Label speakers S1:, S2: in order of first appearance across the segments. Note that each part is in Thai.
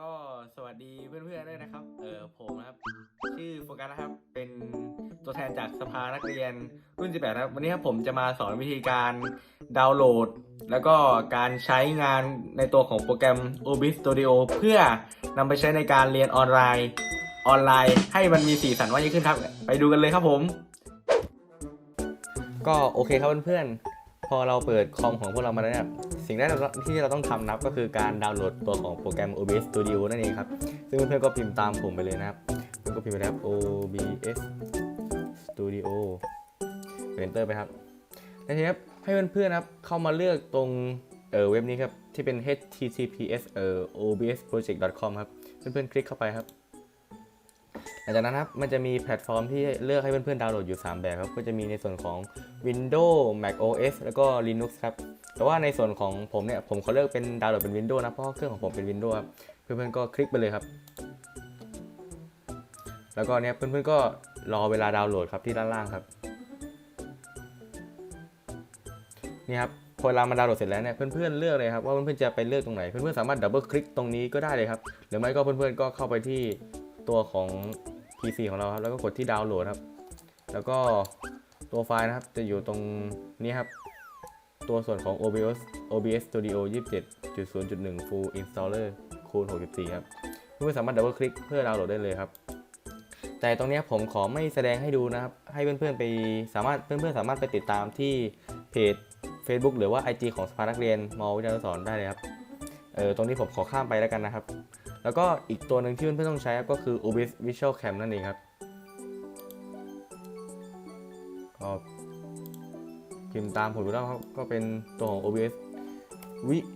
S1: ก็สวัสดีเพื่อนๆด้วยนะครับ เออผมนะครับ ชื่อโฟกัสนะครับ เป็นตัวแทนจากสภานักเรียนรุ่น 18 นะครับ วันนี้ครับผมจะมาสอนวิธีการดาวน์โหลด แล้วก็การใช้งานในตัวของโปรแกรม OBS Studio เพื่อนำไปใช้ในการเรียนออนไลน์ ออนไลน์ให้มันมีสีสันมากยิ่งขึ้นครับ ไปดูกันเลยครับผม ก็โอเคครับเพื่อนๆ พอเราเปิดคอมของพวกเรามาแล้วเนี่ย สิ่งแรกที่เราต้องทำนะครับก็คือการดาวน์โหลดตัวของโปรแกรม OBS Studio นั่นเองครับ ซึ่งเพื่อนๆก็พิมพ์ตามผมไปเลยนะครับเพื่อนก็พิมพ์ไปนะครับ OBS Studio เอนเตอร์ไปครับแล้วทีนี้ครับให้เพื่อนๆนะครับเข้ามาเลือกตรงเออเว็บนี้ครับที่เป็น https เออ obsproject.com ครับเพื่อนๆคลิกเข้าไปครับ ลังจากนั้นครับมันจะมีแพลตฟอร์มที่เลือกให้เพื่อนๆดาวน์โหลดอยู่ 3 แบบครับ ก็จะมีในส่วนของ Windows Mac OS แล้วก็ Linux ครับ แต่ว่าในส่วนของผมเนี่ยผมขอเลือกเป็นดาวน์โหลดเป็น Windows นะเพราะเครื่องของผมเป็น Windows ครับเพื่อนๆก็คลิกไปเลยครับ แล้วก็เนี่ยเพื่อนๆก็รอเวลาดาวน์โหลดครับที่ด้านล่างครับนี่ครับพอเวลามาดาวน์โหลดเสร็จแล้วเนี่ยเพื่อนๆเลือกเลยครับว่าเพื่อนๆจะไปเลือกตรงไหนเพื่อนๆสามารถดับเบิลคลิกตรงนี้ก็ได้เลยครับหรือไม่ก็เพื่อนๆก็เข้าไปที่ตัวของ PC ของเราครับแล้วก็กดที่ดาวน์โหลดครับ แล้วก็ตัวไฟล์นะครับจะอยู่ตรงนี้ครับ ตัวส่วนของ OBS OBS Studio 27.0.1 Full Installer คูณ64 ครับเพื่อสามารถดับเบิลคลิกเพื่อดาวน์โหลดได้เลยครับ แต่ตรงนี้ผมขอไม่แสดงให้ดูนะครับ ให้เพื่อนๆไปสามารถเพื่อนๆสามารถไปติดตามที่เพจ Facebook หรือว่า IG ของสภานักเรียนมวิทยานุสรณ์ได้เลยครับ เออตรงนี้ผมขอข้ามไปแล้วกันนะครับ แล้วก็อีกตัวหนึ่งที่เพื่อนๆต้องใช้ก็คือ OBS Visual Cam นั่นเองครับก็พิมพ์ตามผมดูแล้วครับก็เป็นตัวของ OBS Visual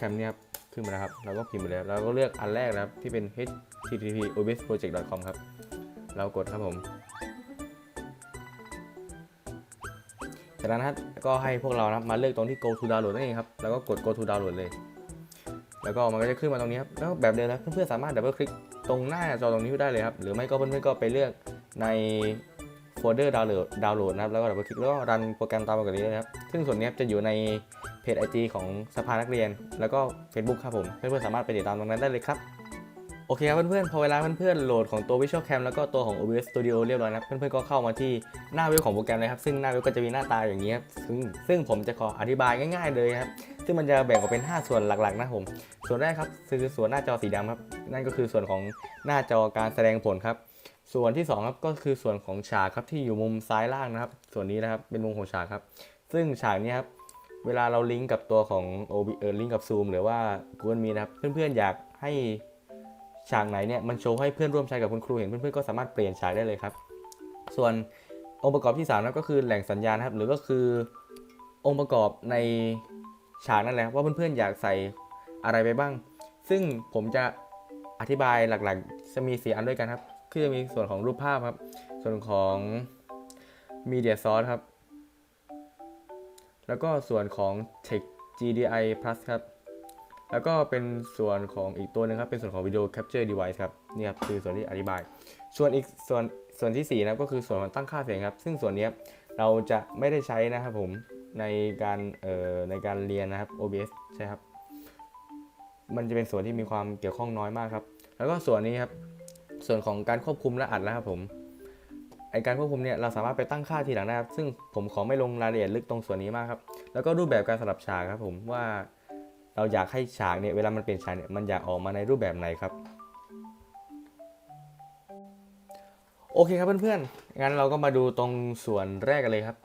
S1: Cam เนี่ยครับขึ้นมาแล้วครับเราก็พิมพ์ไปแล้วเราก็เลือกอันแรกนะครับที่เป็น http obsproject.com ครับ เรากดครับผมจากนั้นครับก็ให้พวกเรานะครับมาเลือกตรงที่ go to download นั่นเองครับ แล้วก็กด go to download เลย แล้วก็มันก็จะขึ้นมาตรงนี้ครับแล้วแบบเดิมนะเพื่อนๆสามารถดับเบิลคลิกตรงหน้าจอตรงนี้ได้เลยครับหรือไม่ก็เพื่อนๆก็ไปเลือกในโฟลเดอร์ดาวน์โหลดดาวน์โหลดนะครับแล้วก็ดับเบิลคลิกแล้วก็รันโปรแกรมตามปกติเลยนะครับซึ่งส่วนนี้จะอยู่ในเพจ IG ของสภานักเรียน แล้วก็ Facebook ครับผมเพื่อนๆสามารถไปติดตามตรงนั้นได้เลยครับโอเคครับเพื่อนๆพอเวลาเพื่อนๆโหลดของตัว Visual Cam แล้วก็ตัวของ OBS Studio เรียบร้อยนะเพื่อนๆก็เข้ามาที่หน้าเว็บของโปรแกรมเลยครับซึ่งหน้าเว็บก็จะมีหน้าตาอย่างนี้ครับซึ่งซึ่งผมจะขออธิบายง่าย ๆเลยครับ ซึ่งมันจะแบ่งออกเป็น 5 ส่วนหลักๆนะครับผม ส่วนแรกครับคือส่วนหน้าจอสีดำครับ นั่นก็คือส่วนของหน้าจอการแสดงผลครับ ส่วนที่2ครับก็คือส่วนของฉากครับที่อยู่มุมซ้ายล่างนะครับ ส่วนนี้นะครับเป็นมุมของฉากครับ ซึ่งฉากนี้ครับเวลาเราลิงก์กับตัวของ OB เออลิงก์กับ Zoom หรือว่า Google Meet นะครับ เพื่อนๆอยากให้ฉากไหนเนี่ยมันโชว์ให้เพื่อนร่วมใช้กับคุณครูเห็นเพื่อนๆก็สามารถเปลี่ยนฉากได้เลยครับ ส่วนองค์ประกอบที่3นะก็คือแหล่งสัญญาณครับ หรือก็คือองค์ประกอบใน ฉากนั่นแหละว่าเพื่อนๆอยากใส่อะไรไปบ้าง ซึ่งผมจะอธิบายหลักๆ จะมีสีอันด้วยกันครับ คือจะมีส่วนของรูปภาพครับ ส่วนของ Media Source ครับ แล้วก็ส่วนของ Text GDI Plus ครับ แล้วก็เป็นส่วนของอีกตัวหนึงครับ เป็นส่วนของ Video Capture Device ครับ นี่ครับคือส่วนที่อธิบาย ส่วนอีกส่วนส่วนที่4นะครับก็คือส่วนของตั้งค่าเสียงครับ ซึ่งส่วนนี้เราจะไม่ได้ใช้นะครับผม ในการเอ่อในการเรียนนะครับ OBS ใช่ครับ มันจะเป็นส่วนที่มีความเกี่ยวข้องน้อยมากครับ แล้วก็ส่วนนี้ครับ ส่วนของการควบคุมและอัดนะครับผมไอการควบคุมเนี่ยเราสามารถไปตั้งค่าทีหลังได้ครับ ซึ่งผมขอไม่ลงรายละเอียดลึกตรงส่วนนี้มากครับ แล้วก็รูปแบบการสลับฉากครับผมว่าเราอยากให้ฉากเนี่ยเวลามันเปลี่ยนฉากเนี่ยมันอยากออกมาในรูปแบบไหนครับ โอเคครับเพื่อนๆงั้นเราก็มาดูตรงส่วนแรกกันเลยครับ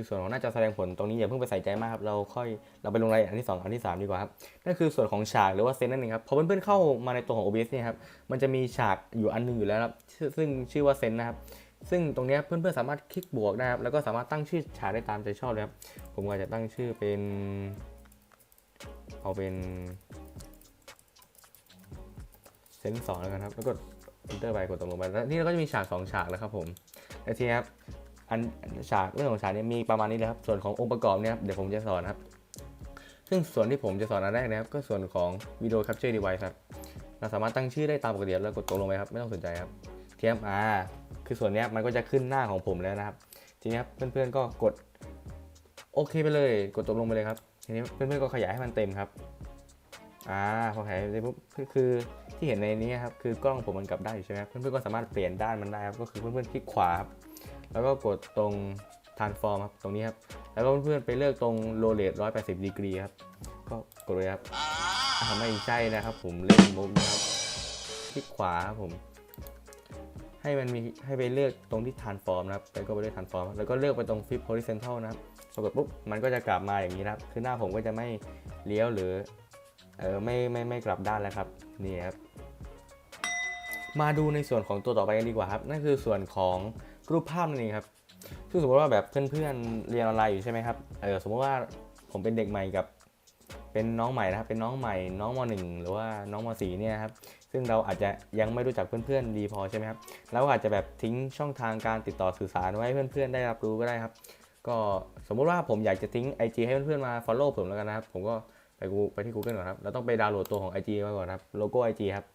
S1: คือส่วนของน้าจอแสดงผลตรงนี้อย่าเพิ่งไปใส่ใจมากครับเราค่อยเราไปลงรายละเอียดอันที่ 2 อันที่ 3 ดีกว่าครับนั่นคือส่วนของฉากหรือว่าเซนนั่นเองครับพอเพื่อนๆเข้ามาในตัวของ OBS เนี่ยครับมันจะมีฉากอยู่อันหนึงอยู่แล้วครับซึ่งชื่อว่าเซนนะครับซึ่งตรงนี้เพื่อนๆสามารถคลิกบวกได้ครับแล้วก็สามารถตั้งชื่อฉากได้ตามใจชอบเลยครับผมก็จะตั้งชื่อเป็นเอาเป็นเซนสองแล้วกันครับแล้วก็ enter ไปกดตกลงไปแล้วนี่เราก็จะมีฉาก 2 ฉากแล้วครับผมแล้วทีนี้ครับ อันฉากเรื่องของฉากเนี้มีประมาณนี้เลยครับ ส่วนขององค์ประกอบเนี่ยครับเดี๋ยวผมจะสอนครับ ซึ่งส่วนที่ผมจะสอนอันแรกนะครับ ก็ส่วนของ Video Capture Device ครับ เราสามารถตั้งชื่อได้ตามปกติแล้วกดตกลงไปครับ ไม่ต้องสนใจครับเทียมอ่าคือส่วนนี้มันก็จะขึ้นหน้าของผมแล้วนะครับ ทีนี้ครับเพื่อนๆก็กดโอเคไปเลย กดตกลงไปเลยครับ ทีนี้เพื่อนๆก็ขยายให้มันเต็มครับอ่าพอแผนเสร็จปุ๊บคือที่เห็นในนี้ครับคือกล้องผมมันกลับได้อยู่ใช่ไหมเพื่อนๆก็สามารถเปลี่ยนด้านมันได้ครับก็คือเพื่อนๆคลิกขวาครับ แล้วก็กดตรง transform ครับตรงนี้ครับ แล้วก็เพื่อนๆไปเลือกตรง rotate 180ดีกรีครับ ก็กดเลยครับอ่าไม่ใช่นะครับ ผมเล่นมุกนะครับคลิกขวาครับผม ให้มันมีให้ไปเลือกตรงที่ transform นะครับ แล้วก็ไปเลือก transform แล้วก็เลือกไปตรง flip horizontal นะครับพอกดปุ๊บมันก็จะกลับมาอย่างนี้นะครับคือหน้าผมก็จะไม่เลี้ยวหรือเออไม่ไม่ไม่กลับด้านแล้วครับนี่ครับมาดูในส่วนของตัวต่อไปกันดีกว่าครับ นั่นคือส่วนของ รูปภาพนั่นเองครับซึ่งสมมติว่าแบบเพื่อนๆเรียนออนไลน์อยู่ใช่ไหมครับเออสมมติว่าผมเป็นเด็กใหม่กับเป็นน้องใหม่นะครับ เป็นน้องใหม่น้องมหนึ่งหรือว่าน้องมสี่เนี่ยครับ ซึ่งเราอาจจะยังไม่รู้จักเพื่อนๆดีพอใช่ไหมครับเราก็อาจจะแบบทิ้งช่องทางการติดต่อสื่อสารไว้ให้เพื่อนๆได้รับรู้ก็ได้ครับ ก็สมมุติว่าผมอยากจะทิ้ง IG ให้เพื่อนๆมา follow ผมแล้วกันนะครับ ผมก็ไปกูไปที่ Google ก่อนครับ เราต้องไปดาวน์โหลดตัวของ IG มาก่อนครับ โลโก้ IG ครับ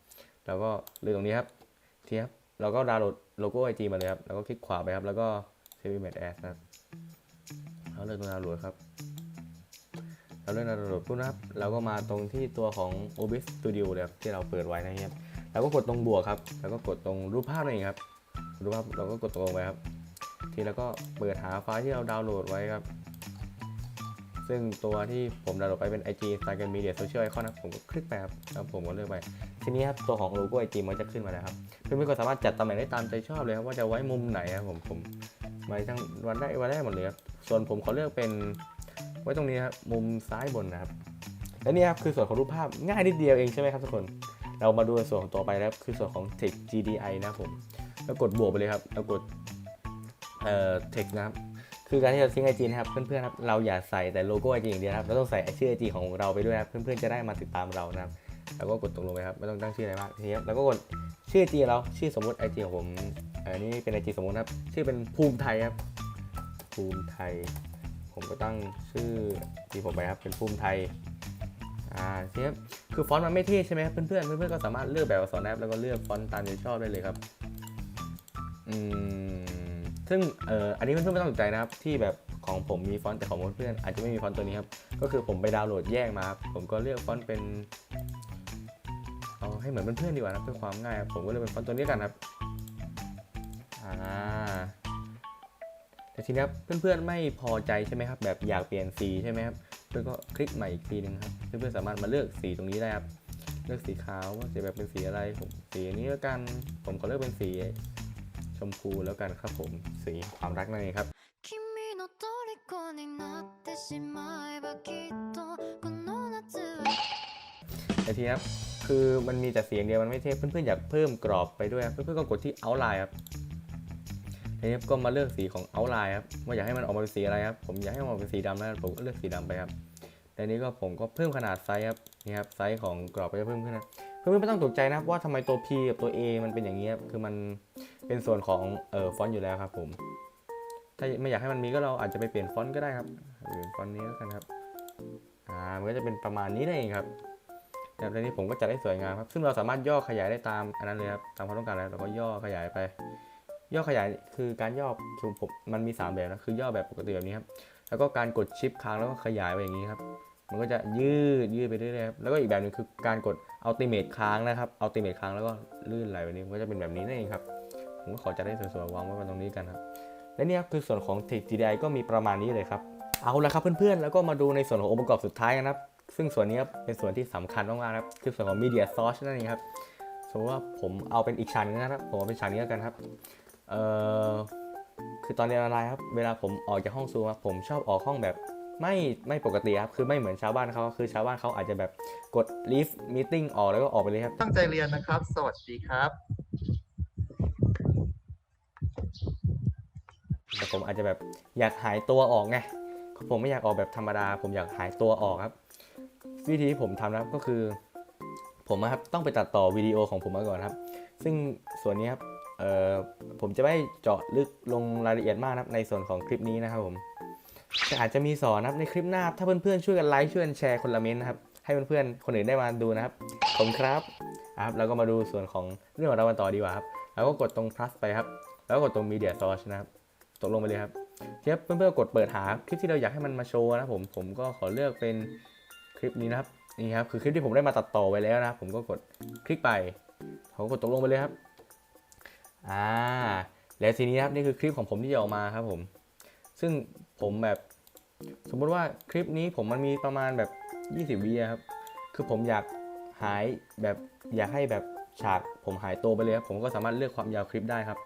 S1: แล้วก็เลือกตรงนี้ครับทีครับ เราก็ดาวน์โหลด โลโก้ IG มาเลยครับ แล้วก็คลิกขวาไปครับ แล้วก็ Save Image As ครับเราเลือกตรงดาวน์โหลดครับ เราเลือกดาวน์โหลดปุ๊บนะครับ เราก็มาตรงที่ตัวของ OBS Studio เลยครับที่เราเปิดไว้นะครับ แล้วก็กดตรงบวกครับ แล้วก็กดตรงรูปภาพนั่นเองครับ รูปภาพเราก็กดตรงไปครับ ทีแล้วก็เปิดหาไฟล์ที่เราดาวน์โหลดไว้ครับ ซึ่งตัวที่ผมดาวน์โหลดไปเป็น IG Instagram Media Social Icon นะครับ ผมก็คลิกไปครับแล้วผมก็เลือกไป ทีนี้ครับตัวของโลโก้ IG มันจะขึ้นมาแล้วครับ เพื่อนๆก็สามารถจัดตำแหน่งได้ตามใจชอบเลยครับว่าจะไว้มุมไหนครับผมผมไว้ทั้งวันได้วันได้หมดเลยครับส่วนผมขอเลือกเป็นไว้ตรงนี้ครับมุมซ้ายบนนะครับและนี่ครับคือส่วนของรูปภาพง่ายนิดเดียวเองใช่ไหมครับทุกคน เรามาดูส่วนของต่อไปนะครับคือส่วนของ text GDI นะครับผมแล้วกดบวกไปเลยครับแล้วกดเอ่อ text นะครับคือการที่เราทิ้งไอจีนะครับเพื่อนๆครับเราอย่าใส่แต่โลโก้ไอจีอย่างเดียวนะครับเราต้องใส่ชื่อไอจีของเราไปด้วยนะครับเพื่อนๆจะได้มาติดตามเรานะครับแล้วก็กดตรงลงไปครับไม่ต้องตั้งชื่ออะไรมากทีนี้แล้วก็กด ชื่อจีเราชื่อสมมติไอจีของผมอันนี้เป็นไอจีสมมตินะครับ ชื่อเป็นภูมิไทยครับ ภูมิไทย ผมก็ตั้งชื่อที่ผมไปครับเป็นภูมิไทยอ่าทีนี้ครับคือฟอนต์มันไม่เท่ใช่ไหมครับเพื่อนๆเพื่อนๆก็สามารถเลือกแบบอักษรนะครับแล้วก็เลือกฟอนต์ตามใจชอบได้เลยครับอืมซึ่งเอ่ออันนี้เพื่อนๆไม่ต้องสนใจนะครับที่แบบของผมมีฟอนต์แต่ของเพื่อนๆอาจจะไม่มีฟอนต์ตัวนี้ครับก็คือผมไปดาวน์โหลดแยกมาครับผมก็เลือกฟอนต์เป็น ให้เหมือนเพื่อนๆดีกว่านะเพื่อความง่ายผมก็เลยเป็นฟอนต์ตัวนี้กันครับอ่าแต่ทีนี้เพื่อนๆไม่พอใจใช่ไหมครับ แบบอยากเปลี่ยนสีใช่ไหมครับเพื่อนก็คลิกใหม่อีกทีหนึ่งครับเพื่อนๆสามารถมาเลือกสีตรงนี้ได้ครับเลือกสีขาวว่าจะแบบเป็นสีอะไรผมสีนี้แล้วกันผมก็เลือกเป็นสีชมพูแล้วกันครับผมสีความรักนั่นเองครับแต่ทีนี้ คือมันมีแต่เสียงเดียวมันไม่เท่เพื่อนๆอยากเพิ่มกรอบไปด้วยเพื่อนๆก็กดที่ outline ครับทีนี้ก็มาเลือกสีของ outline ครับว่าอยากให้มันออกมาเป็นสีอะไรครับผมอยากให้มันออกมาเป็นสีดำนะผมก็เลือกสีดำไปครับแต่นี้ก็ผมก็เพิ่มขนาดไซส์ครับนี่ครับไซส์ของกรอบไปเพิ่มขึ้นนะเพื่อนๆไม่ต้องตกใจนะครับว่าทำไมตัว P กับตัว A มันเป็นอย่างนี้ครับคือมันเป็นส่วนของเอ่อฟอนต์อยู่แล้วครับ ผม ถ้าไม่อยากให้มันมีก็เราอาจจะไปเปลี่ยนฟอนต์ก็ได้ครับเปลี่ยนฟอนต์นี้แล้วกันครับอ่ามันก็จะเป็นประมาณนี้นั่นเองครับ แบบนี้ผมก็จัดได้สวยงามครับ ซึ่งเราสามารถย่อขยายได้ตามอันนั้นเลยครับ ตามความต้องการแล้วเราก็ย่อขยายไป ย่อขยายคือการย่อคือผมมันมี 3 แบบนะ คือย่อแบบปกติแบบนี้ครับ แล้วก็การกดชิปค้างแล้วก็ขยายไปอย่างนี้ครับ มันก็จะยืดยืดไปเรื่อยๆครับ แล้วก็อีกแบบหนึงคือการกด ultimate ค้างนะครับ ultimate ค้างแล้วก็ลื่นไหลแบบนี้มันก็จะเป็นแบบนี้นั่นเองครับ ผมก็ขอจัดได้สวยๆวางไว้บนตรงนี้กันครับ และนี่ครับคือส่วนของ Text GDI ก็มีประมาณนี้เลยครับ เอาละครับเพื่อนๆ แล้วก็มาดูในส่วนขององค์ประกอบสุดท้ายกันครับ ซึ่งส่วนนี้ครับเป็นส่วนที่สำคัญมากๆนะครับคือส่วนของ Media Source นั่นเองครับสมมติว่าผมเอาเป็นอีกชั้นนึงนะครับผมเอาเป็นชั้นนี้แล้วกันครับเอ่อคือตอนเรียนออนไลน์ครับเวลาผมออกจากห้องซูมครับผมชอบออกห้องแบบไม่ไม่ปกติครับคือไม่เหมือนชาวบ้านเขาคือชาวบ้านเขาอาจจะแบบกด leave meeting ออกแล้วก็ออกไปเลยครับ
S2: ตั้งใจเรียนนะครับ สวัสดีครับ
S1: แต่ผมอาจจะแบบอยากหายตัวออกไงผมไม่อยากออกแบบธรรมดา ผมอยากหายตัวออกครับ วิธีที่ผมทำนะครับก็คือ ผมนะครับต้องไปตัดต่อวิดีโอของผมมาก่อนครับ ซึ่งส่วนนี้ครับผมจะไม่เจาะลึกลงรายละเอียดมากนะครับในส่วนของคลิปนี้นะครับผมแต่อาจจะมีสอนนะครับในคลิปหน้าถ้าเพื่อนๆช่วยกันไลค์ช่วยกันแชร์คนละเม้นนะครับให้เพื่อนๆคนอื่นได้มาดูนะครับขอบคุณครับครับแล้วก็มาดูส่วนของเรื่องของเรากันต่อดีกว่าครับแล้วก็กดตรง plus ไปครับ แล้วก็กดตรง media source นะครับตกลงไปเลยครับเทียบเพื่อนๆกดเปิดหาคลิปที่เราอยากให้มันมาโชว์นะครับผมผมก็ขอเลือกเป็น คลิปนี้นะครับนี่ครับคือคลิปที่ผมได้มาตัดต่อไว้แล้วนะครับผมก็กดคลิกไปผมกดตกลงไปเลยครับอ่าแล้วทีนี้ครับนี่คือคลิปของผมที่จะออกมาครับผม ซึ่งผมแบบสมมุติว่าคลิปนี้ผมมันมีประมาณแบบ 20วิครับคือผมอยากหายแบบอยากให้แบบฉากผมหายโตไปเลยครับผมก็สามารถเลือกความยาวคลิปได้ครับ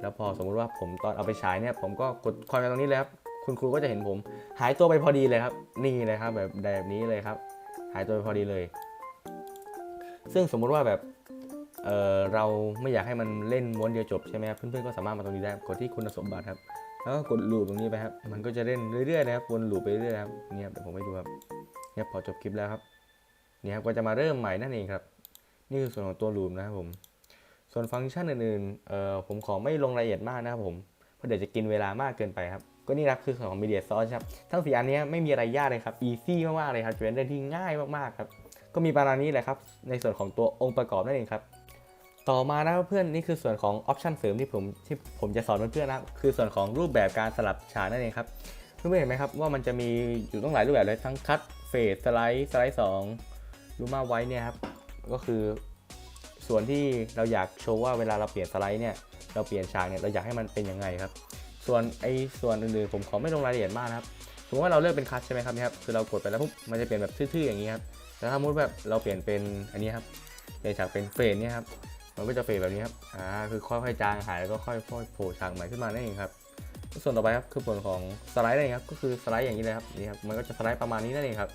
S1: แล้วพอสมมุติว่าผมตอนเอาไปฉายเนี่ยผมก็กดความยาวตรงนี้เลยครับ คุณครูก็จะเห็นผม หายตัวไปพอดีเลยครับ นี่เลยครับ แบบแบบนี้เลยครับ หายตัวไปพอดีเลย ซึ่งสมมุติว่าแบบเเราไม่อยากให้มันเล่นม้วนเดียวจบใช่ไหมครับเพื่อนๆก็สามารถมาตรงนี้ได้กดที่คุณสมบัติครับแล้วก็กดลูปตรงนี้ไปครับ มันก็จะเล่นเรื่อยๆนะครับวนลูปไปเรื่อยๆครับเนี่ครับเดี๋ยวผมให้ดูครับเนี่ยพอจบคลิปแล้วครับเนี่ยครับก็จะมาเริ่มใหม่นั่นเองครับ นี่คือส่วนของตัวลูปนะครับผม ส่วนฟังก์ชันอื่นๆผมขอไม่ลงรายละเอียดมากนะครับผมเพราะเดี๋ยวจะกินเวลามากเกินไปครับ ก็นี่ครับคือส่วนของ Media Source ครับ ทั้งสี่อันนี้ไม่มีอะไรยากเลยครับ easy มากๆเลยครับจะเป็นเรื่องที่ง่ายมากๆครับ ก็มีประมาณนี้แหละครับ ในส่วนของตัวองค์ประกอบนั่นเองครับ ต่อมานะครับเพื่อนนี่คือส่วนของออปชันเสริมที่ผมที่ผมจะสอนเพื่อนๆนะครับคือส่วนของรูปแบบการสลับฉากนั่นเองครับเพื่อนๆเห็นไหมครับว่ามันจะมีอยู่ต้องหลายรูปแบบเลยทั้งคัตเฟดสไลด์สไลด์สองรูมาไว้เนี่ยครับก็คือส่วนที่เราอยากโชว์ว่าเวลาเราเปลี่ยนสไลด์เนี่ยเราเปลี่ยนฉากเนี่ยเราอยากให้มันเป็นยังไงครับ ส่วนไอ้ส่วนอื่นๆผมขอไม่ลงรายละเอียดมากนะครับสมมติว่าเราเลือกเป็นคัตใช่ไหมครับนี่ครับคือเรากดไปแล้วปุ๊บมันจะเปลี่ยนแบบทื่อๆอย่างนี้ครับแต่ถ้าสมมติแบบเราเปลี่ยนเป็นอันนี้ครับเปลี่ยนฉากเป็นเฟดเนี่ยครับมันก็จะเฟดแบบนี้ครับอ่าคือค่อยๆจางหายแล้วก็ค่อยๆโผล่ฉากใหม่ขึ้นมานั่นเองครับส่วนต่อไปครับคือส่วนของสไลด์นั่นเองครับก็คือสไลด์อย่างนี้เลยครับนี่ครับมันก็จะสไลด์ประมาณนี้นั่นเองครับ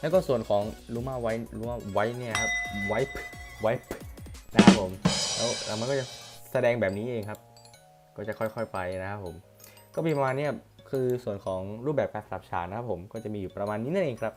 S1: แล้วก็ส่วนของลูมาไว้ลูมาไว้เนี่ยครับไว้ไว้นะครับผมแล้วแล้วมันก็จะแสดงแบบนี้เองครับ ก็จะค่อยๆไปนะครับผม ก็มีประมาณนี้คือส่วนของรูปแบบการสลับฉากนะครับผมก็จะมีอยู่ประมาณนี้นั่นเองครับ